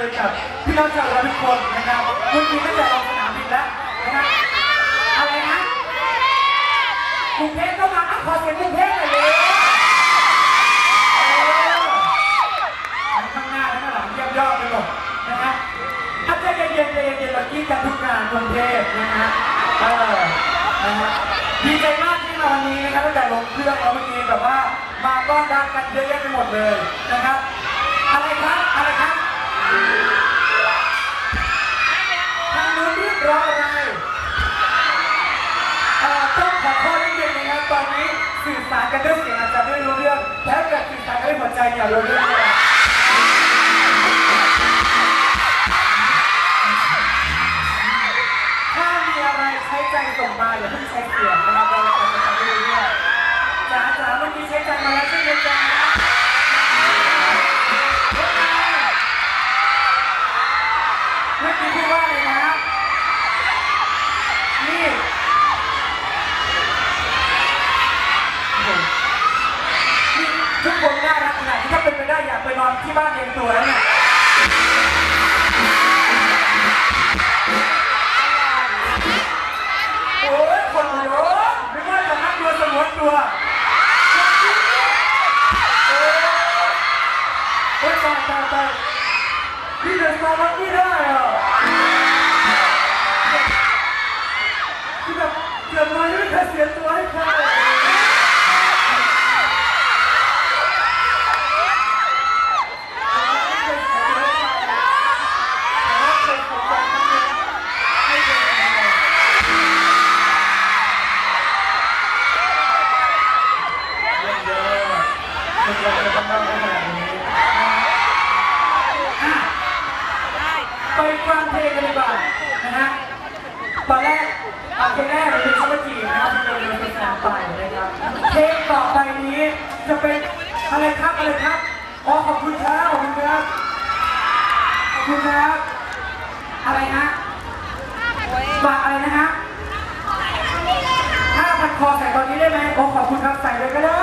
นะครับคุณมีตั้งแต่ลงสนามบินแล้วนะครับอะไรนะกรุงเทพก็มาอะขอเสียงกรุงเทพหน่อยเลยเออทั้งข้างหน้าทั้งข้างหลังเยี่ยมยอดไปหมดนะฮะถ้าใจเย็นๆใจเย็นๆเรากี้กันทุกงานกรุงเทพนะฮะเออนะฮะดีใจมากที่มาวันนี้นะครับตั้งแต่ลงเครื่องแล้วเมื่อกี้แบบว่ามาต้อนรับกันเยอะแยะไปหมดเลยนะครับ อะไรครับ อะไรครับ ร้องอะไรต้องขอโทษนิดนึงนะครับตอนนี้สื่อสารกันด้วยเสียงอาจจะไม่รู้เรื่องแต่ถ้าเกิดสื่อสารกันด้วยหัวใจเนี่ยรู้เรื่องเลยถ้ามีอะไรใช้ใจส่งมาอย่าเพิ่งใช้เสียงนะครับเราจะทำให้รู้เรื่องจ๋าจ๋าเมื่อกี้ใช้ใจมาแล้วใช่ไหมจ๊ะ ที่บ้านเองตัวแล้วเนี่ยโอ้ยคนเยอะไม่ว่าจะนักตัวสมวนตัวโอ้ยโอ้ยตายตายตายพี่เดินมาวัดไม่ได้อะคือแบบเกิดมาไม่เคยเสียตัวให้ใคร ไปฟังเพลงกันดีกว่านะฮะตอนแรกเอาเพลงแรกเป็นชัมจีนะครับเราเรียเป็นสามไปนะครับเพลงต่อไปนี้จะเป็นอะไรครับอะไรครับอ๋อขอบคุณครับขอบคุณครับขอบคุณครับอะไรฮะฝากอะไรนะฮะถ้าพันคอใส่ตอนนี้ได้ไหมโอ้ขอบคุณครับใส่เลยก็ได้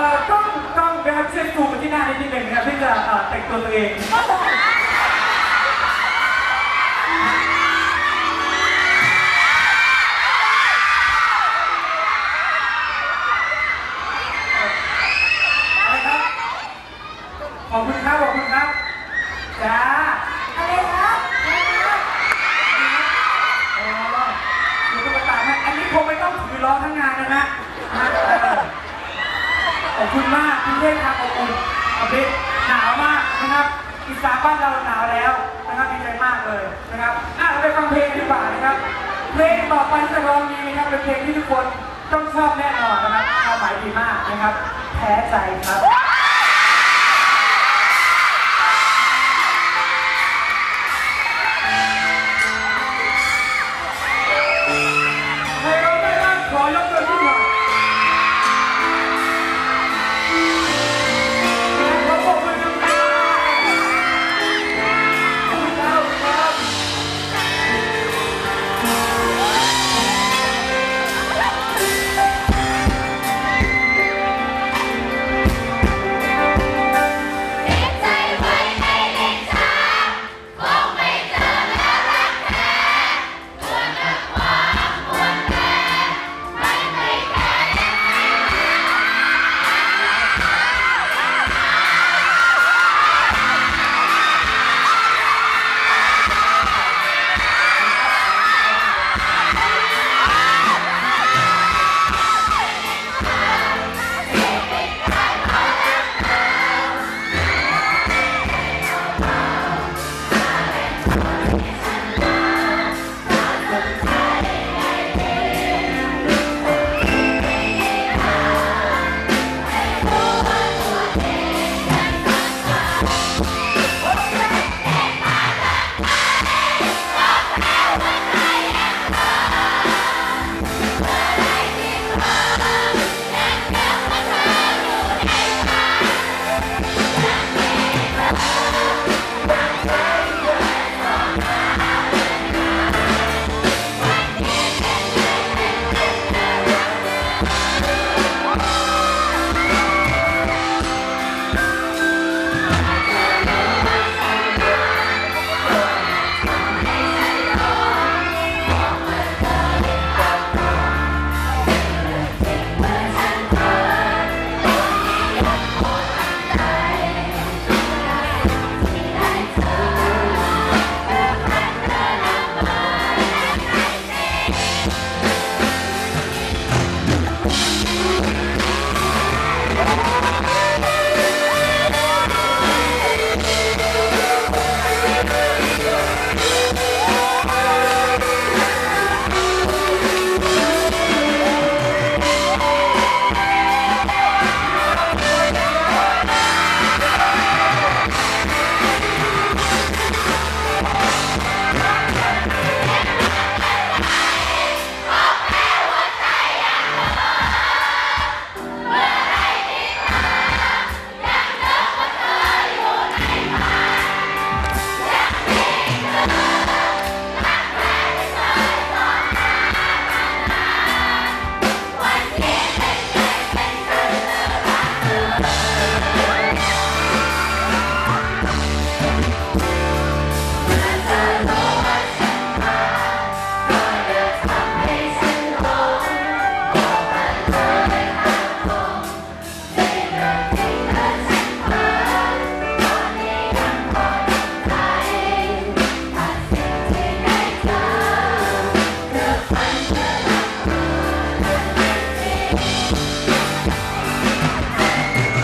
อ่อต้องต้องนะครับช่วยซูมไปที่หน้านิดนึงนะครับที่จะเอ่อแต่งตัวตัวเอง อะไรครับ ขอบคุณครับ ขอบคุณครับ จ้าอะไรครับอ๋อมีตุ๊กตาไหมอันนี้คงไม่ต้องถือล้อทั้งงานนะฮะ อ่าขอบคุณมากพี่เทพครับขอบคุณอบคุณหนาวมากนะครับอีสานบ้านเราหนาวแล้วนะครับดีใจมากเลยนะครับอะเราไปฟังเพลงดีกว่านะครับเพลงต่อไปที่จะร้องนี้นะครับเป็นเพลงที่ทุกคนต้องชอบแน่นอนนะครับความหมายดีมากนะครับ แพ้ใจครับ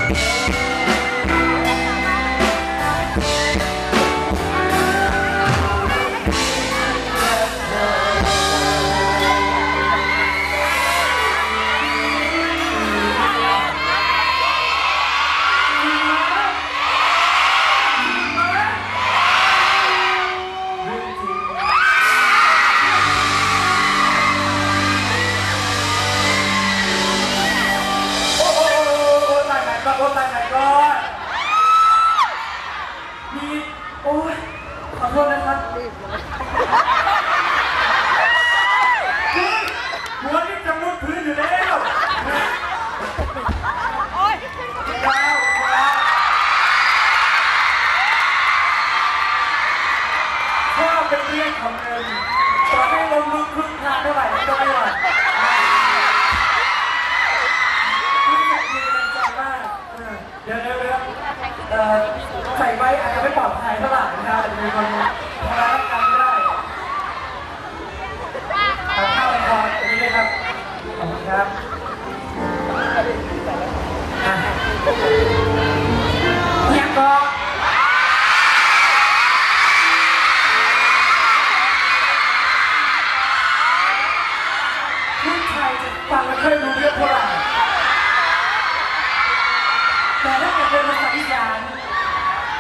โเท่าไหร่ก็ไม่หวั่นรู้สึกดีใจมากเออเดี๋ยวเดี๋ยวเดี๋ยวเอ่อใส่ไว้อาจจะไม่ปลอดภัยเท่าไหร่นะครับอาจจะมีคนทำร้ายร่างกายได้ตัดข้าวไปพอตรงนี้เลยครับขอบคุณครับอะยังก็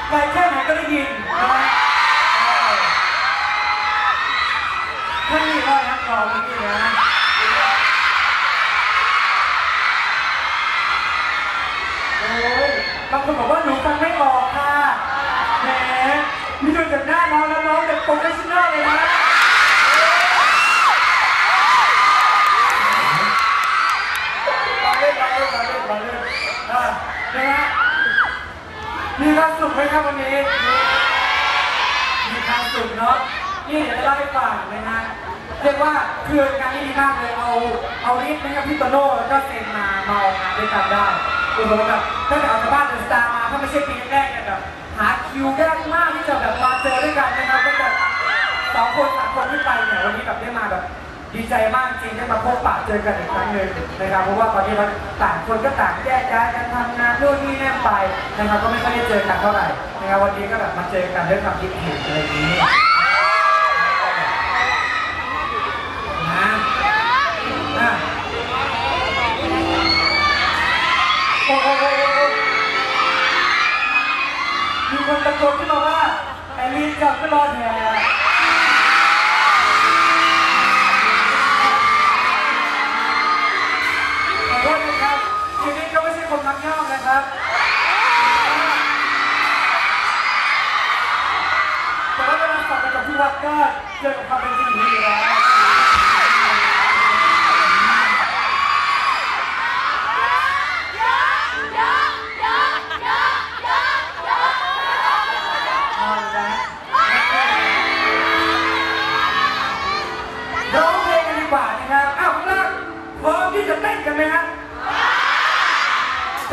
ไกลแค่ไหนก็ได้ยินนะท่านนี่ก็นักร้องนี่นะโอ้ยบางคนบอกว่าหนูฟังไม่ออกค่ะแหมนี่ดูจากหน้าน้องแล้วน้องเป็นโปรเฟชชั่นอลเลยนะ มีความสุขไหมครับวันนี้ มีความสุขเนาะ นี่เดี๋ยวจะเล่าให้ฟังนะฮะ เรียกว่าคืองานนี้ดีมากเลย เอา เอาลิฟต์นะครับพี่โตโน่แล้วก็เซนมามาออกงานด้วยกันได้โอ้โหแบบตั้งแต่ออกจากบ้านเดอะสตาร์มาถ้าไม่ใช่ปีแรกเนี่ยแบบหาคิวยากมากที่จะแบบมาเจอด้วยกันนะครับก็จะสองคนสามคนขึ้นไปเนี่ยวันนี้แบบได้มาแบบ ดีใจมากจริงได้มาพบปะเจอกันอีกครั้งหนึ่งนะครับ เพราะว่าตอนนี้เราต่างคนก็ต่างแยกย้ายกันทำงานนู่นนี่นั่นไปนะครับ ก็ไม่ค่อยได้เจอกันเท่าไหร่นะครับวันนี้ก็แบบมาเจอกันด้วยความคิดเห็นอะไรอย่างนี้นะอะโอ้โหมีคนตะโกนขึ้นมาว่าไอรีนกลับก็รอแถ นี้ก็ไม่ใช่คนมักง่ายนะครับแต่ว่าเวลาสอบไปกับที่วัดก็เจอกับความเป็นจริงอยู่แล้ว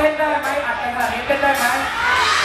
เต้นได้ไหมอัดไปขนาดนี้เต้นได้ไหม